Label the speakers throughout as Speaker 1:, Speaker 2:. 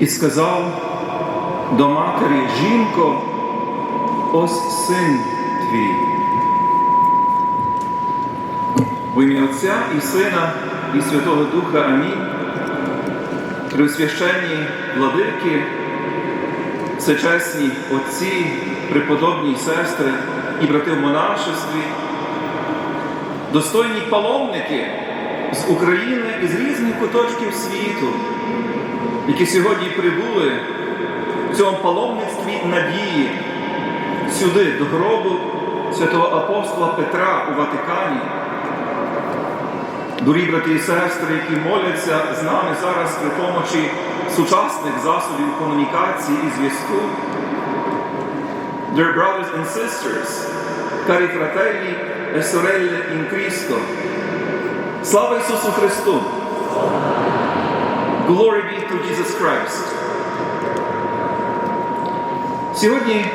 Speaker 1: і сказав до матері, жінко, ось син твій. В ім'я Отця і Сина, і Святого Духа Амінь. Преосвященні владики, всечесні отці, преподобні сестри і брати в монашестві, достойні паломники з України і з різних куточків світу, які сьогодні прибули в цьому паломництві надії сюди, до гробу святого апостола Петра у Ватикані. Дорогі брати і сестри, які моляться з нами зараз при помочі сучасних засобів комунікації і зв'язку. Dear brothers and sisters, cari fratelli e sorelle in Cristo, слава Ісусу Христу! Glory be to Jesus Christ! Сьогодні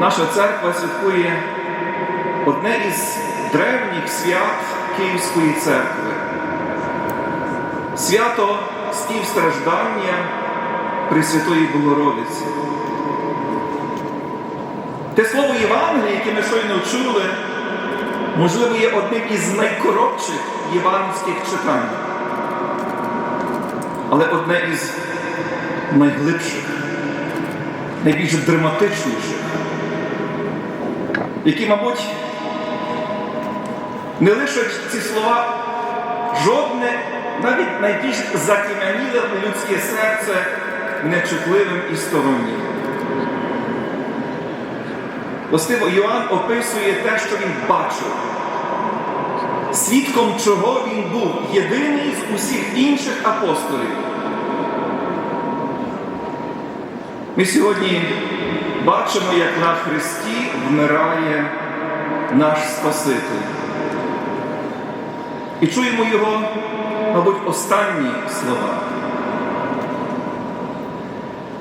Speaker 1: наша церква святкує одне із древніх свят Київської церкви. Свято співстраждання Пресвятої Богородиці. Те слово Євангелія, яке ми щойно чули, можливо, є одним із найкоротших євангельських читань, але одне із найглибших, найбільш драматичніших, які, мабуть, не лишать ці слова жодне, навіть найбільш затім'яніле людське серце нечутливим і стороннім. Властиво Йоанн описує те, що він бачив, свідком чого він був єдиний з усіх інших апостолів. Ми сьогодні бачимо, як на Христі вмирає наш Спаситель. І чуємо його, мабуть, останні слова.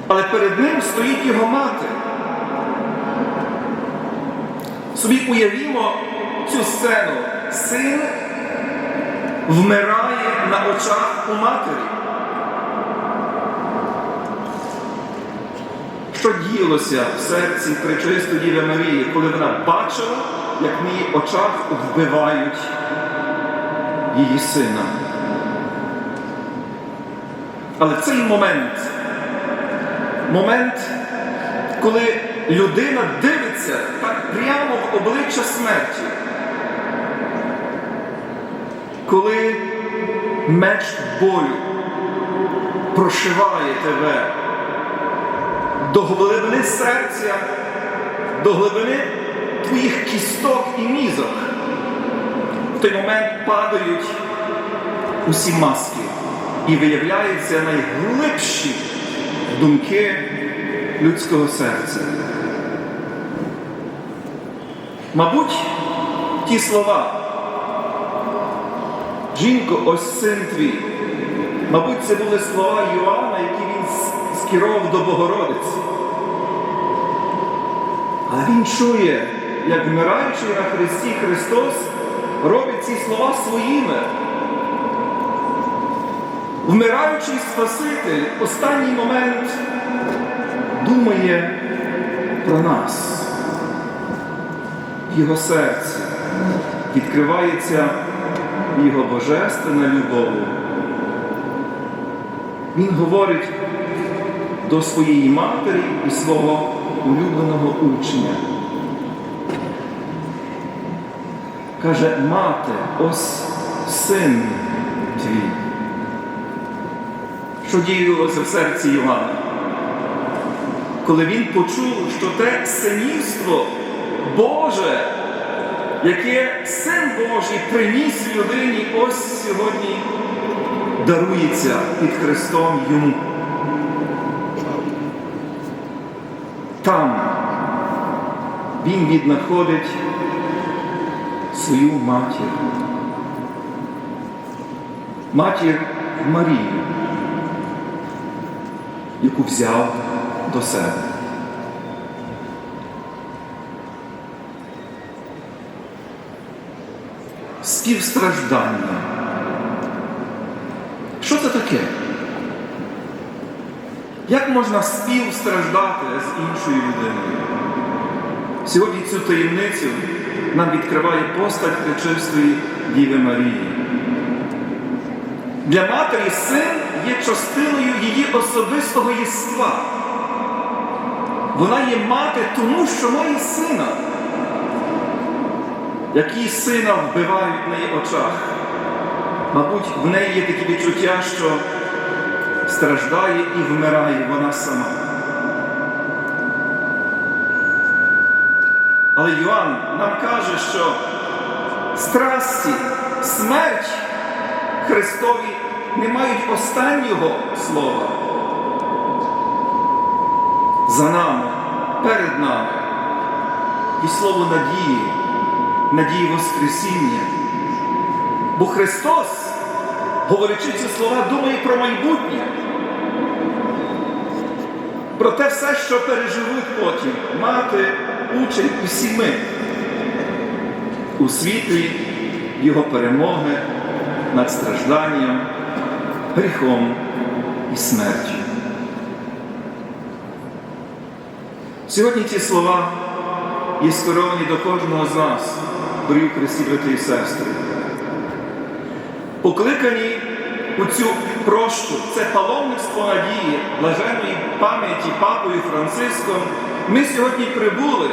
Speaker 1: Але перед ним стоїть його мати. Собі уявімо цю сцену. Син вмирає на очах у матері. Що діялося в серці Пречистої Діви Марії, коли вона бачила, як в її очах вбивають її сина. Але цей момент, момент, коли людина дивиться так прямо в обличчя смерті, коли меч болю прошиває тебе до глибини серця, до глибини твоїх кісток і мізок. В той момент падають усі маски і виявляються найглибші думки людського серця. Мабуть, ті слова, жінко, ось син твій, мабуть, це були слова Йоанна, які він скерував до Богородиці. Але він чує, як вмираючий на Христі Христос робить ці слова своїми. Вмираючий Спаситель останній момент думає про нас. Його серці відкривається його божественна любов. Він говорить до своєї матері і свого улюбленого учня. Каже, мати, ось син твій. Що діялося в серці Івана? Коли він почув, що те синівство Боже, яке син Божий приніс людині, ось сьогодні дарується під Христом йому. Там він віднаходить свою матір. Матір Марію, яку взяв до себе. Співстраждання. Що це таке? Як можна співстраждати з іншою людиною? Сьогодні цю таємницю нам відкриває постать Пречистої Діви Марії. Для матері син є частиною її особистого єства. Вона є мати тому, що має сина, які сина вбивають на її очах. Мабуть, в неї є такі відчуття, що страждає і вмирає вона сама. Але Йоанн нам каже, що страсті, смерть Христові не мають останнього слова. За нами, перед нами і слово надії, надії Воскресіння. Бо Христос, говорячи ці слова, думає про майбутнє, про те все, що переживуть потім мати, учень, усі ми у світлі Його перемоги над стражданням, гріхом і смертю. Сьогодні ці слова є скеровані до кожного з нас, дорогі в Христі, брати і сестри. Покликані у цю прощу, це паломництво надії, блаженної пам'яті Папою Франциском, ми сьогодні прибули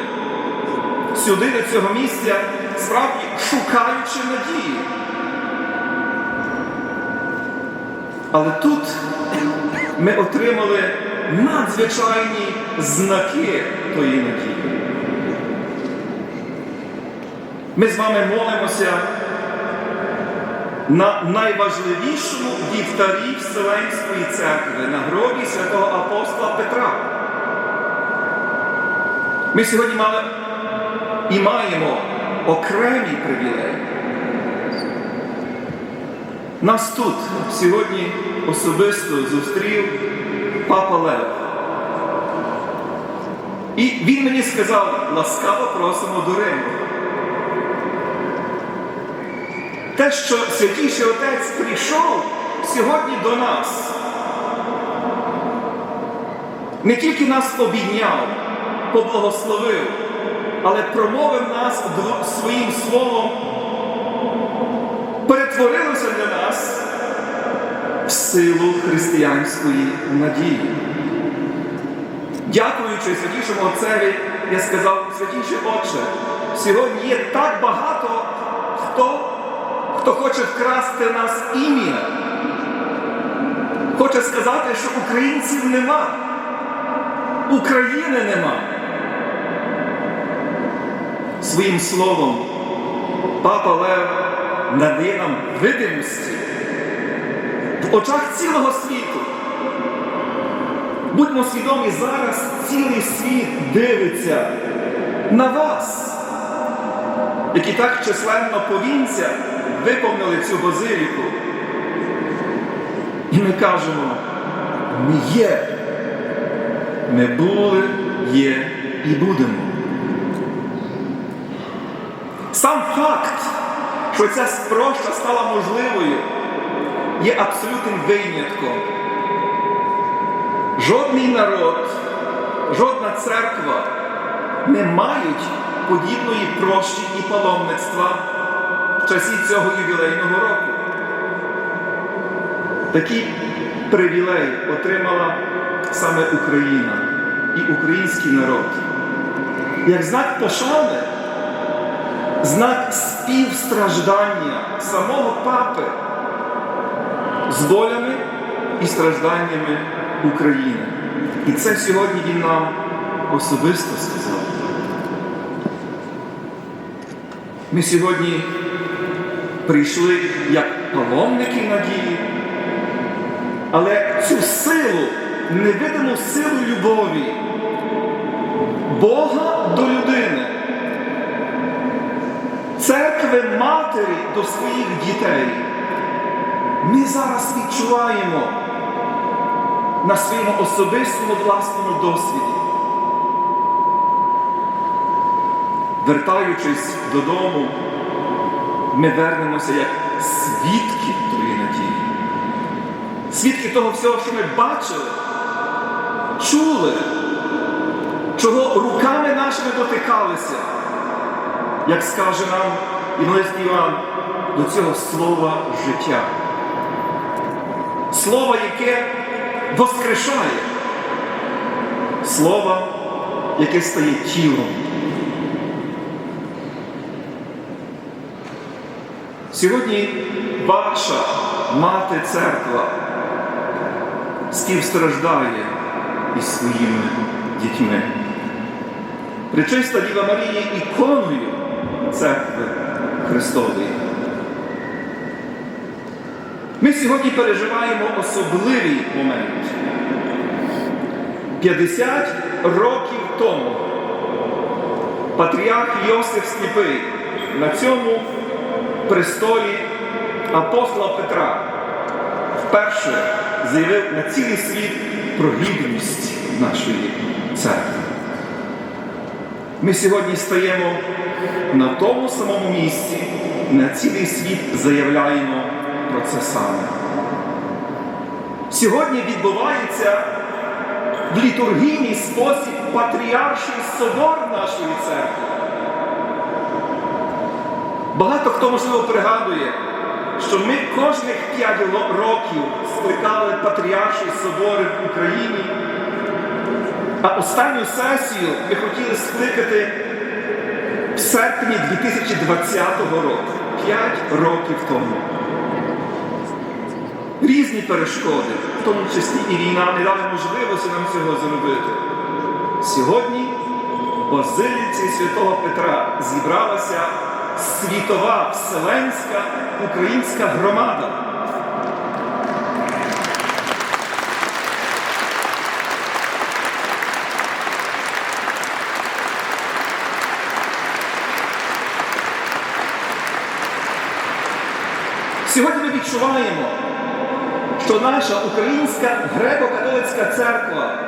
Speaker 1: сюди, до цього місця, справді шукаючи надії. Але тут ми отримали надзвичайні знаки тої надії. Ми з вами молимося на найважливішому вівтарі Вселенської церкви на гробі святого апостола Петра. Ми сьогодні мали і маємо окремі привілеї. Нас тут сьогодні особисто зустрів папа Лев. І він мені сказав, ласкаво просимо до Риму. Те, що Святіший Отець прийшов сьогодні до нас, не тільки нас обійняв, поблагословив, але промовив нас своїм словом, перетворилося для нас в силу християнської надії. Дякуючи святішому Отцеві, я сказав, святіший Отче, сьогодні є так багато хто, хто хоче вкрасти нас ім'я, хоче сказати, що українців нема, України нема. Своїм словом, Папа Лев надає нам видимості в очах цілого світу. Будьмо свідомі, зараз цілий світ дивиться на вас, які так численно повінця виповнили цю базиліку. І ми кажемо, ми є, ми були, є і будемо. Сам факт, що ця спроща стала можливою, є абсолютним винятком. Жодний народ, жодна церква не мають подібної прощі і паломництва в часі цього ювілейного року. Такий привілей отримала саме Україна і український народ. Як знак пошани, знак співстраждання самого папи з болями і стражданнями України. І це сьогодні він нам особисто сказав. Ми сьогодні прийшли як паломники надії, але цю силу, невидиму силу любові Бога до людини, церкви матері до своїх дітей, ми зараз відчуваємо на своєму особистому власному досвіді. Вертаючись додому, ми вернемося як свідки тої надії, свідки того всього, що ми бачили, чули, чого руками нашими дотикалися, як скаже нам Іванець Іван, до цього слова життя. Слово, яке воскрешає, слово, яке стає тілом. Сьогодні ваша мати церква співстраждає із своїми дітьми. Пречиста Діва Марія іконою церкви Христової. Ми сьогодні переживаємо особливий момент. 50 років тому патріарх Йосиф Сліпий на цьому престолі апостола Петра вперше заявив на цілий світ про гідність нашої церкви. Ми сьогодні стаємо на тому самому місці, на цілий світ заявляємо про це саме. Сьогодні відбувається в літургійний спосіб патріарший собор нашої церкви. Багато хто, можливо, пригадує, що ми кожних п'ять років скликали патріарші собори в Україні, а останню сесію ми хотіли скликати в серпні 2020 року, п'ять років тому. Різні перешкоди, в тому числі і війна, не дали можливості нам цього зробити. Сьогодні в Базиліці Святого Петра зібралася світова вселенська українська громада. Сьогодні ми відчуваємо, що наша українська греко-католицька церква,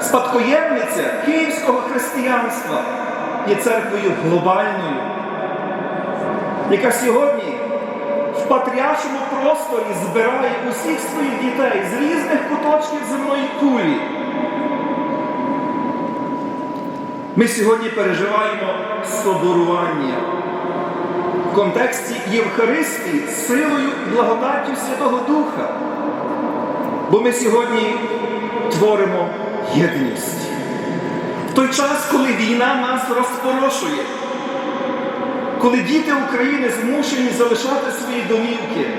Speaker 1: спадкоємниця київського християнства, є церквою глобальною, яка сьогодні в патріаршому просторі збирає усіх своїх дітей з різних куточків земної кулі. Ми сьогодні переживаємо соборування в контексті Євхаристії силою і благодаттю Святого Духа. Бо ми сьогодні творимо єдність. В той час, коли війна нас розпорошує, коли діти України змушені залишати свої домівки,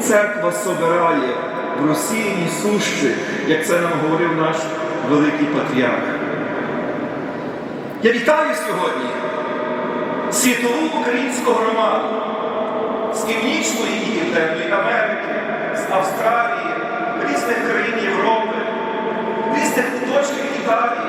Speaker 1: церква собирає в розсіяні сущі, як це нам говорив наш великий патріарх. Я вітаю сьогодні світову українську громаду з Північної і Південної Америки, з Австралії, різних країн Європи, різних куточків Італії,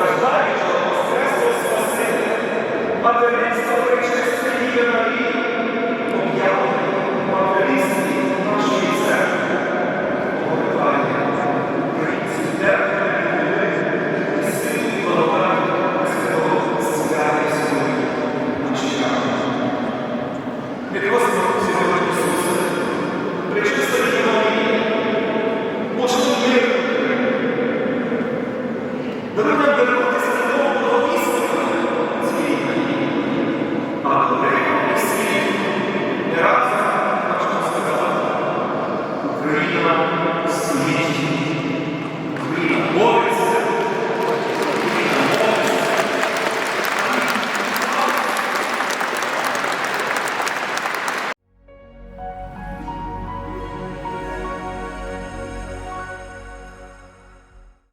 Speaker 1: страждаючого Воскресло Спасителя, материнство причисти її Марії, об'явлення материнстві нашої